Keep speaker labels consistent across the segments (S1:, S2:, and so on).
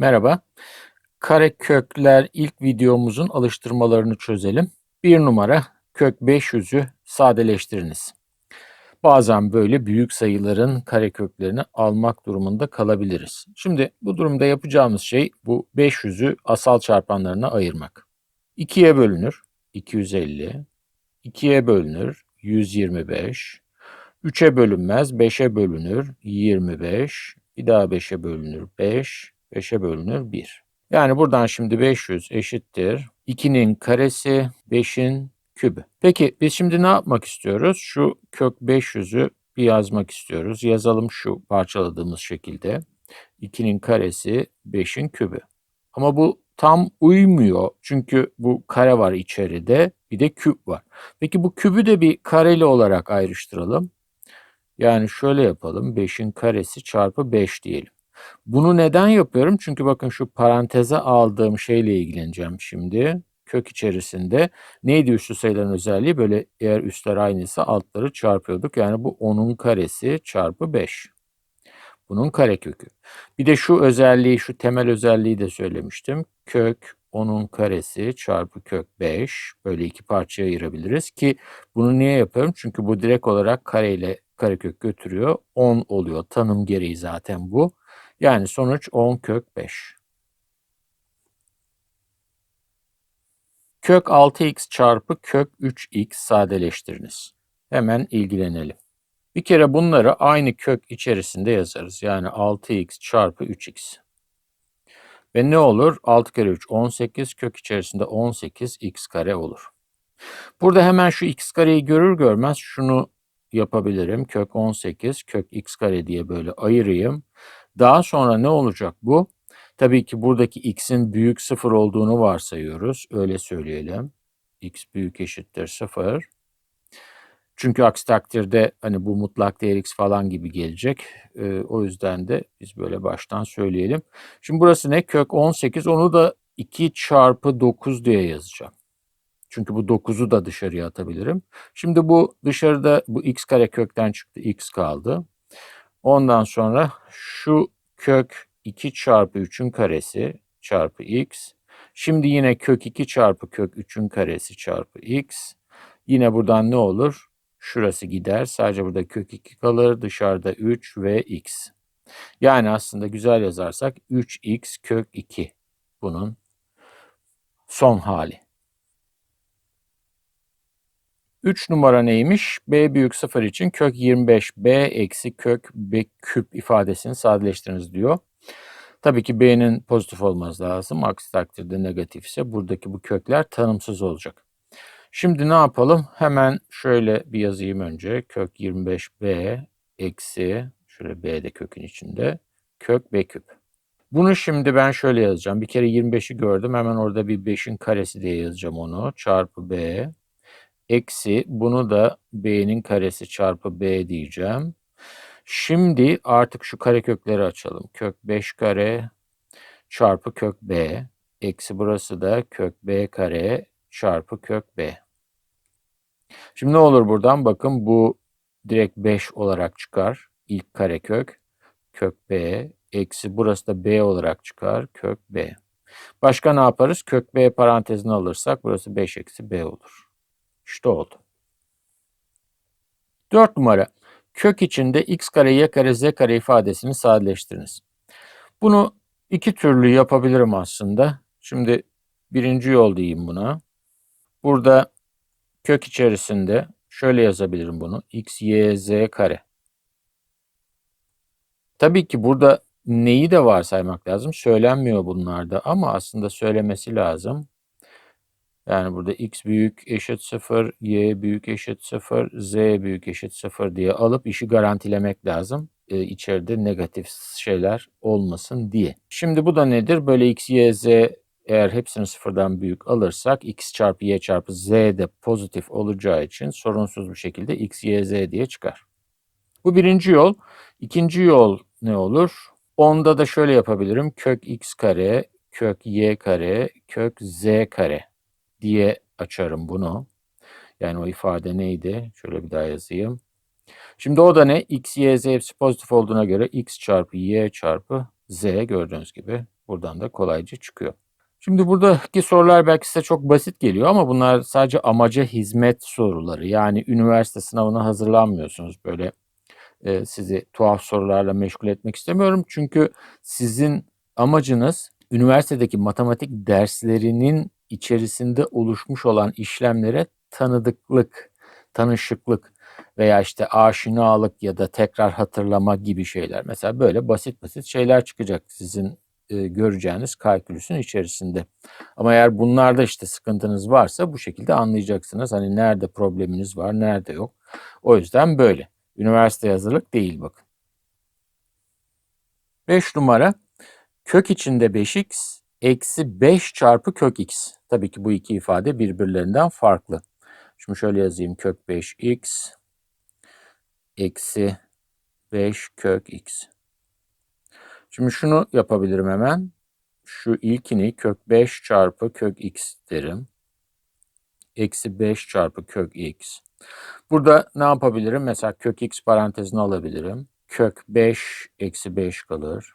S1: Merhaba. Karekökler ilk videomuzun alıştırmalarını çözelim. Bir numara kök 500'ü sadeleştiriniz. Bazen böyle büyük sayıların kareköklerini almak durumunda kalabiliriz. Şimdi bu durumda yapacağımız şey bu 500'ü asal çarpanlarına ayırmak. 2'ye bölünür 250, 2'ye bölünür 125, 3'e bölünmez 5'e bölünür 25, bir daha 5'e bölünür 5, 5'e bölünür 1. Yani buradan şimdi 500 eşittir 2'nin karesi 5'in kübü. Peki biz şimdi ne yapmak istiyoruz? Şu kök 500'ü bir yazmak istiyoruz. Yazalım şu parçaladığımız şekilde. 2'nin karesi 5'in kübü. Ama bu tam uymuyor. Çünkü bu kare var içeride. Bir de küp var. Peki bu kübü de bir kareli olarak ayrıştıralım. Yani şöyle yapalım. 5'in karesi çarpı 5 diyelim. Bunu neden yapıyorum? Çünkü bakın şu paranteze aldığım şeyle ilgileneceğim şimdi. Kök içerisinde neydi üstü sayıların özelliği? Böyle eğer üstler aynıysa altları çarpıyorduk. Yani bu 10'un karesi çarpı 5. Bunun karekökü. Bir de şu özelliği, şu temel özelliği de söylemiştim. Kök 10'un karesi çarpı kök 5. Böyle iki parçaya ayırabiliriz ki bunu niye yapıyorum? Çünkü bu direkt olarak kareyle karekök götürüyor. 10 oluyor. Tanım gereği zaten bu. Yani sonuç 10 kök 5. Kök 6x çarpı kök 3x sadeleştiriniz. Hemen ilgilenelim. Bir kere bunları aynı kök içerisinde yazarız. Yani 6x çarpı 3x. Ve ne olur? 6 kere 3 18 kök içerisinde 18 x kare olur. Burada hemen şu x kareyi görür görmez şunu yapabilirim. Kök 18 kök x kare diye böyle ayırayım. Daha sonra ne olacak bu? Tabii ki buradaki x'in büyük sıfır olduğunu varsayıyoruz. Öyle söyleyelim. x büyük eşittir sıfır. Çünkü aksi takdirde hani bu mutlak değer x falan gibi gelecek. Ee, o yüzden de biz böyle baştan söyleyelim. Şimdi burası ne? Kök 18. Onu da 2 çarpı 9 diye yazacağım. Çünkü bu 9'u da dışarıya atabilirim. Şimdi bu dışarıda bu x kare kökten çıktı. x kaldı. Ondan sonra şu kök 2 çarpı 3'ün karesi çarpı x. Şimdi yine kök 2 çarpı kök 3'ün karesi çarpı x. Yine buradan ne olur? Şurası gider. Sadece burada kök 2 kalır. Dışarıda 3 ve x. Yani aslında güzel yazarsak 3x kök 2 bunun son hali. 3 numara neymiş? B büyük 0 için kök 25 B eksi kök B küp ifadesini sadeleştiriniz diyor. Tabii ki B'nin pozitif olması lazım. Aksi takdirde negatif ise buradaki bu kökler tanımsız olacak. Şimdi ne yapalım? Hemen şöyle bir yazayım önce. Kök 25B eksi şöyle B de kökün içinde. Kök B küp. Bunu şimdi ben şöyle yazacağım. Bir kere 25'i gördüm. Hemen orada bir 5'in karesi diye yazacağım onu. Çarpı B eksi bunu da b'nin karesi çarpı b diyeceğim. Şimdi artık şu karekökleri açalım. Kök 5 kare çarpı kök b eksi burası da kök b kare çarpı kök b. Şimdi ne olur buradan? Bakın bu direkt 5 olarak çıkar. İlk karekök kök b eksi burası da b olarak çıkar. Kök b. Başka ne yaparız? Kök b parantezini alırsak burası 5 eksi b olur. İşte oldu. 4 numara. Kök içinde x kare, y kare, z kare ifadesini sadeleştiriniz. Bunu iki türlü yapabilirim aslında. Şimdi birinci yol diyeyim buna. Burada kök içerisinde şöyle yazabilirim bunu. x, y, z kare. Tabii ki burada neyi de varsaymak lazım. Söylenmiyor bunlarda ama aslında söylemesi lazım. Yani burada x büyük eşit 0, y büyük eşit 0, z büyük eşit 0 diye alıp işi garantilemek lazım. Ee, içeride negatif şeyler olmasın diye. Şimdi bu da nedir? Böyle x, y, z eğer hepsini sıfırdan büyük alırsak x çarpı y çarpı z de pozitif olacağı için sorunsuz bir şekilde x, y, z diye çıkar. Bu birinci yol. İkinci yol ne olur? Onda da şöyle yapabilirim. Kök x kare, kök y kare, kök z kare diye açarım bunu. Yani o ifade neydi? Şöyle bir daha yazayım. Şimdi o da ne? X, Y, Z hepsi pozitif olduğuna göre X çarpı Y çarpı Z gördüğünüz gibi buradan da kolayca çıkıyor. Şimdi buradaki sorular belki size çok basit geliyor ama bunlar sadece amaca hizmet soruları. Yani üniversite sınavına hazırlanmıyorsunuz. Böyle e, sizi tuhaf sorularla meşgul etmek istemiyorum. Çünkü sizin amacınız üniversitedeki matematik derslerinin içerisinde oluşmuş olan işlemlere tanıdıklık, tanışıklık veya işte aşinalık ya da tekrar hatırlama gibi şeyler. Mesela böyle basit basit şeyler çıkacak sizin e, göreceğiniz kalkülüsün içerisinde. Ama eğer bunlarda işte sıkıntınız varsa bu şekilde anlayacaksınız. Hani nerede probleminiz var, nerede yok. O yüzden böyle. Üniversite hazırlık değil bakın. 5 numara kök içinde 5x eksi 5 çarpı kök x. Tabii ki bu iki ifade birbirlerinden farklı. Şimdi şöyle yazayım kök 5x eksi 5 kök x. Şimdi şunu yapabilirim hemen. Şu ilkini kök 5 çarpı kök x derim. Eksi 5 çarpı kök x. Burada ne yapabilirim? Mesela kök x parantezine alabilirim. Kök 5 eksi 5 kalır.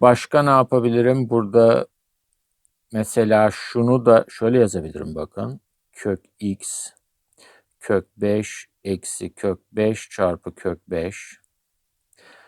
S1: Başka ne yapabilirim? Burada mesela şunu da şöyle yazabilirim bakın. Kök x kök 5 eksi kök 5 çarpı kök 5.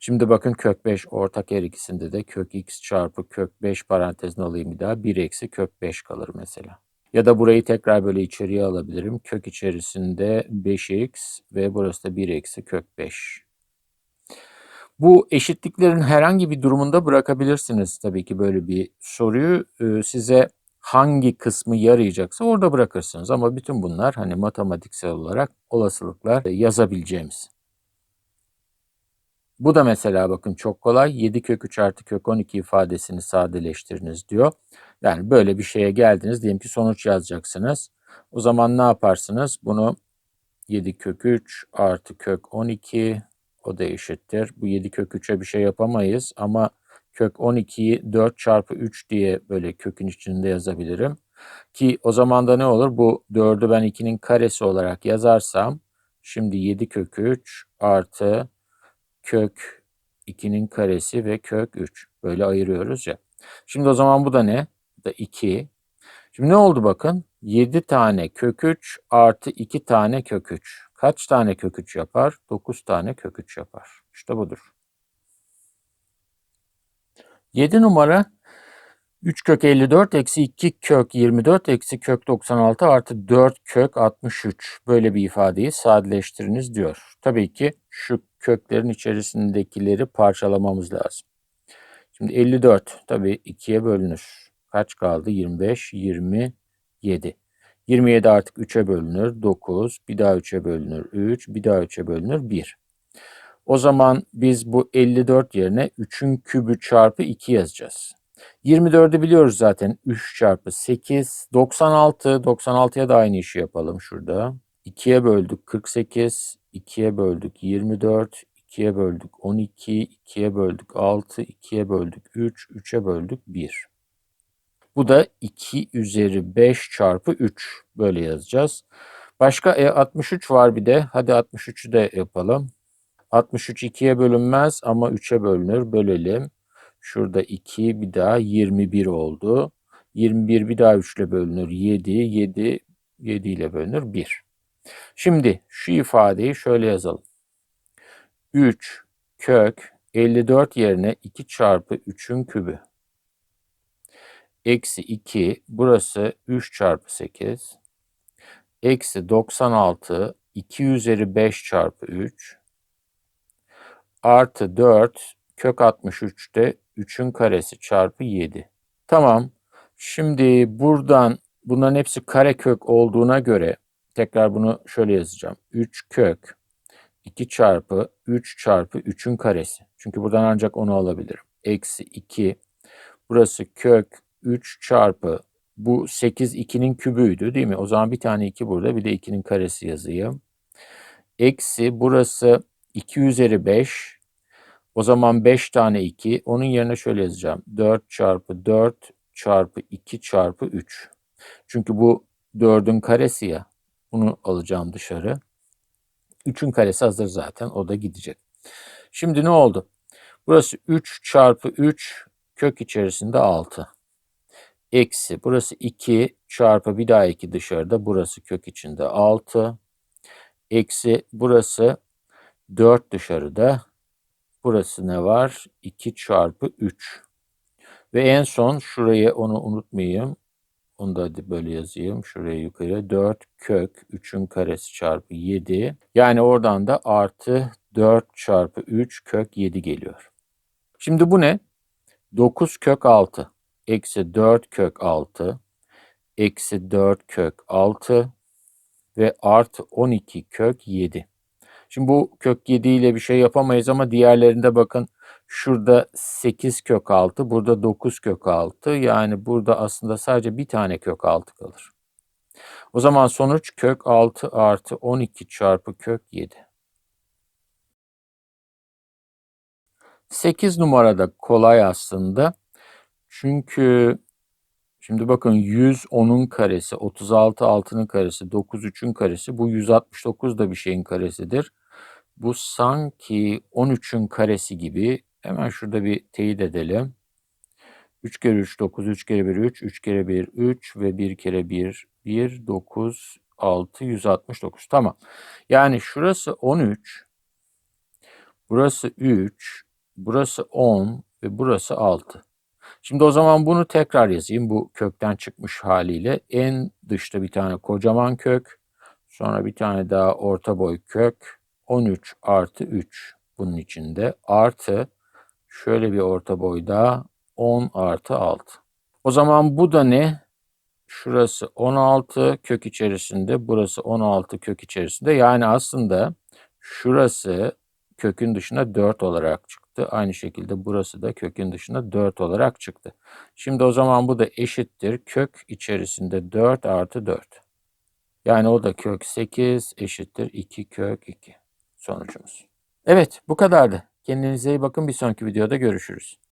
S1: Şimdi bakın kök 5 ortak her ikisinde de kök x çarpı kök 5 parantezine alayım bir daha. 1 eksi kök 5 kalır mesela. Ya da burayı tekrar böyle içeriye alabilirim. Kök içerisinde 5x ve burası da 1 eksi kök 5. Bu eşitliklerin herhangi bir durumunda bırakabilirsiniz tabii ki böyle bir soruyu. Ee, size hangi kısmı yarayacaksa orada bırakırsınız. Ama bütün bunlar hani matematiksel olarak olasılıklar yazabileceğimiz. Bu da mesela bakın çok kolay. 7 kök 3 artı kök 12 ifadesini sadeleştiriniz diyor. Yani böyle bir şeye geldiniz. Diyelim ki sonuç yazacaksınız. O zaman ne yaparsınız? Bunu 7 kök 3 artı kök 12 o da eşittir. Bu 7 kök 3'e bir şey yapamayız ama kök 12'yi 4 çarpı 3 diye böyle kökün içinde yazabilirim. Ki o zaman da ne olur? Bu 4'ü ben 2'nin karesi olarak yazarsam şimdi 7 kök 3 artı kök 2'nin karesi ve kök 3. Böyle ayırıyoruz ya. Şimdi o zaman bu da ne? Bu da 2. Şimdi ne oldu bakın? 7 tane kök 3 artı 2 tane kök 3. Kaç tane kök 3 yapar? 9 tane kök 3 yapar. İşte budur. 7 numara 3 kök 54 eksi 2 kök 24 eksi kök 96 artı 4 kök 63. Böyle bir ifadeyi sadeleştiriniz diyor. Tabii ki şu köklerin içerisindekileri parçalamamız lazım. Şimdi 54 tabii 2'ye bölünür. Kaç kaldı? 25, 27. 27 artık 3'e bölünür. 9, bir daha 3'e bölünür. 3, bir daha 3'e bölünür. 1. O zaman biz bu 54 yerine 3'ün kübü çarpı 2 yazacağız. 24'ü biliyoruz zaten. 3 çarpı 8. 96. 96'ya da aynı işi yapalım şurada. 2'ye böldük 48. 2'ye böldük 24. 2'ye böldük 12. 2'ye böldük 6. 2'ye böldük 3. 3'e böldük 1. Bu da 2 üzeri 5 çarpı 3. Böyle yazacağız. Başka e, 63 var bir de. Hadi 63'ü de yapalım. 63 2'ye bölünmez ama 3'e bölünür. Bölelim. Şurada 2 bir daha 21 oldu. 21 bir daha 3 ile bölünür. 7, 7, 7 ile bölünür 1. Şimdi şu ifadeyi şöyle yazalım. 3 kök 54 yerine 2 çarpı 3'ün kübü. Eksi 2 burası 3 çarpı 8. Eksi 96 2 üzeri 5 çarpı 3 artı 4 kök 63'te 3'ün karesi çarpı 7. Tamam. Şimdi buradan bunların hepsi kare kök olduğuna göre tekrar bunu şöyle yazacağım. 3 kök 2 çarpı 3 çarpı 3'ün karesi. Çünkü buradan ancak onu alabilirim. Eksi 2. Burası kök 3 çarpı bu 8 2'nin kübüydü değil mi? O zaman bir tane 2 burada bir de 2'nin karesi yazayım. Eksi burası 2 üzeri 5 o zaman 5 tane 2. Onun yerine şöyle yazacağım. 4 çarpı 4 çarpı 2 çarpı 3. Çünkü bu 4'ün karesi ya. Bunu alacağım dışarı. 3'ün karesi hazır zaten. O da gidecek. Şimdi ne oldu? Burası 3 çarpı 3 kök içerisinde 6. Eksi burası 2 çarpı bir daha 2 dışarıda. Burası kök içinde 6. Eksi burası 4 dışarıda. Burası ne var? 2 çarpı 3. Ve en son şurayı onu unutmayayım. Onu da hadi böyle yazayım. Şuraya yukarı 4 kök 3'ün karesi çarpı 7. Yani oradan da artı 4 çarpı 3 kök 7 geliyor. Şimdi bu ne? 9 kök 6 eksi 4 kök 6 eksi 4 kök 6 ve artı 12 kök 7. Şimdi bu kök 7 ile bir şey yapamayız ama diğerlerinde bakın şurada 8 kök 6, burada 9 kök 6. Yani burada aslında sadece bir tane kök 6 kalır. O zaman sonuç kök 6 artı 12 çarpı kök 7. 8 numarada kolay aslında. Çünkü şimdi bakın 100 10'un karesi, 36 6'nın karesi, 9 3'ün karesi. Bu 169 da bir şeyin karesidir. Bu sanki 13'ün karesi gibi. Hemen şurada bir teyit edelim. 3 kere 3 9, 3 kere 1 3, 3 kere 1 3 ve 1 kere 1 1, 9, 6, 169. Tamam. Yani şurası 13, burası 3, burası 10 ve burası 6. Şimdi o zaman bunu tekrar yazayım. Bu kökten çıkmış haliyle. En dışta bir tane kocaman kök. Sonra bir tane daha orta boy kök. 13 artı 3 bunun içinde. Artı şöyle bir orta boy daha 10 artı 6. O zaman bu da ne? Şurası 16 kök içerisinde. Burası 16 kök içerisinde. Yani aslında şurası kökün dışına 4 olarak çıktı. Aynı şekilde burası da kökün dışına 4 olarak çıktı. Şimdi o zaman bu da eşittir. Kök içerisinde 4 artı 4. Yani o da kök 8 eşittir 2 kök 2 sonucumuz. Evet bu kadardı. Kendinize iyi bakın. Bir sonraki videoda görüşürüz.